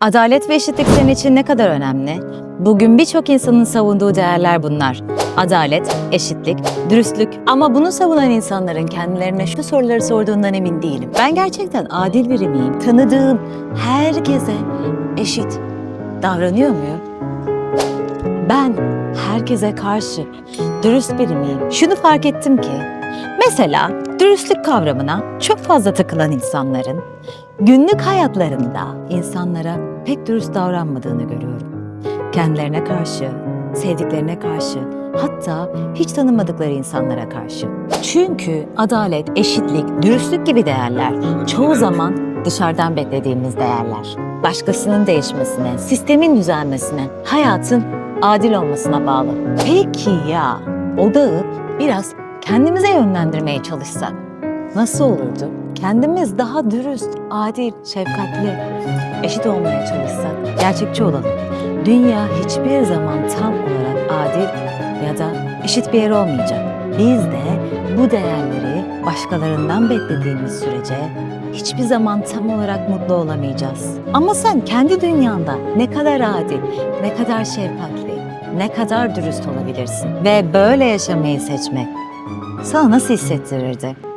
Adalet ve eşitlik senin için ne kadar önemli? Bugün birçok insanın savunduğu değerler bunlar. Adalet, eşitlik, dürüstlük. Ama bunu savunan insanların kendilerine şu soruları sorduğundan emin değilim. Ben gerçekten adil biri miyim? Tanıdığım herkese eşit davranıyor muyum? Ben herkese karşı dürüst biri miyim? Şunu fark ettim ki, mesela dürüstlük kavramına çok fazla takılan insanların günlük hayatlarında insanlara pek dürüst davranmadığını görüyorum. Kendilerine karşı, sevdiklerine karşı, hatta hiç tanımadıkları insanlara karşı. Çünkü adalet, eşitlik, dürüstlük gibi değerler çoğu zaman dışarıdan beklediğimiz değerler. Başkasının değişmesine, sistemin düzelmesine, hayatın adil olmasına bağlı. Peki ya odağı biraz kendimize yönlendirmeye çalışsak nasıl olurdu? Kendimiz daha dürüst, adil, şefkatli, eşit olmaya çalışsak, gerçekçi olalım. Dünya hiçbir zaman tam olarak adil ya da eşit bir yer olmayacak. Biz de bu değerleri başkalarından beklediğimiz sürece hiçbir zaman tam olarak mutlu olamayacağız. Ama sen kendi dünyanda ne kadar adil, ne kadar şefkatli, ne kadar dürüst olabilirsin ve böyle yaşamayı seçmek sana nasıl hissettirirdi?